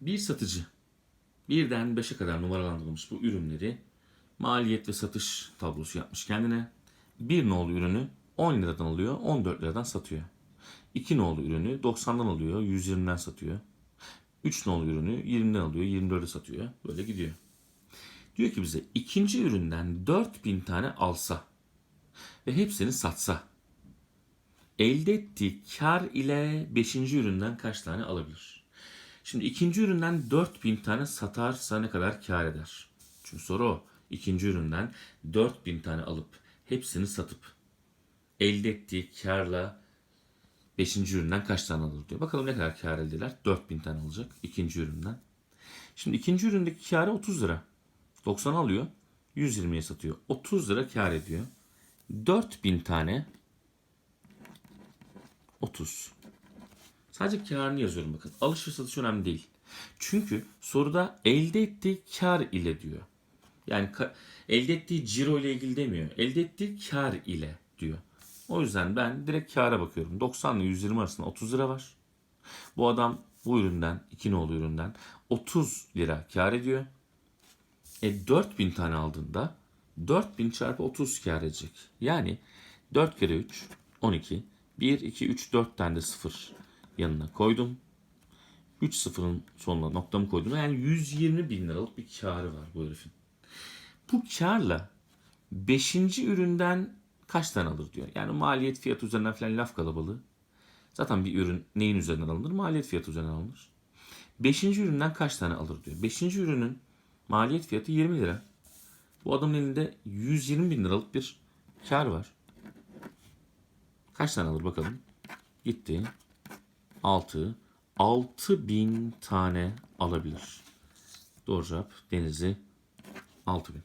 Bir satıcı birden 5'e kadar numaralandırılmış bu ürünleri maliyet ve satış tablosu yapmış kendine. Bir nolu ürünü 10 liradan alıyor, 14 liradan satıyor. 2 nolu ürünü 90'dan alıyor, 120'den satıyor. 3 nolu ürünü 20'den alıyor, 24'e satıyor. Böyle gidiyor. Diyor ki bize ikinci üründen 4000 tane alsa ve hepsini satsa elde ettiği kar ile 5. üründen kaç tane alabilir? Şimdi ikinci üründen 4000 tane satarsa ne kadar kar eder? Çünkü soru o. İkinci üründen 4000 tane alıp hepsini satıp elde ettiği karla 5. üründen kaç tane alır diyor. Bakalım ne kadar kar elde eder? 4000 tane alacak ikinci üründen. Şimdi ikinci üründeki karı 30 lira. 90 alıyor. 120'ye satıyor. 30 lira kar ediyor. 4000 tane 30. Sadece karını yazıyorum bakın. Alış ve satış önemli değil. Çünkü soruda elde ettiği kar ile diyor. Yani elde ettiği ciro ile ilgili demiyor. Elde ettiği kar ile diyor. O yüzden ben direkt kâra bakıyorum. 90 ile 120 arasında 30 lira var. Bu adam bu üründen, iki nolu üründen 30 lira kar ediyor. E 4000 tane aldığında 4000 çarpı 30 kar edecek. Yani 4 kere 3 12. 1, 2, 3, 4 tane de sıfır yanına koydum. 3 sıfırın sonuna noktamı koydum. Yani 120 bin liralık bir karı var bu herifin. Bu karla 5. üründen kaç tane alır diyor. Yani maliyet fiyat üzerinden falan laf kalabalığı. Zaten bir ürün neyin üzerinden alınır? Maliyet fiyatı üzerinden alınır. 5. üründen kaç tane alır diyor. 5. ürünün maliyet fiyatı 20 lira. Bu adamın elinde 120 bin liralık bir kar var. Kaç tane alır bakalım. Gitti. 6. 6 bin tane alabilir. Doğru cevap Denizli 6 bin.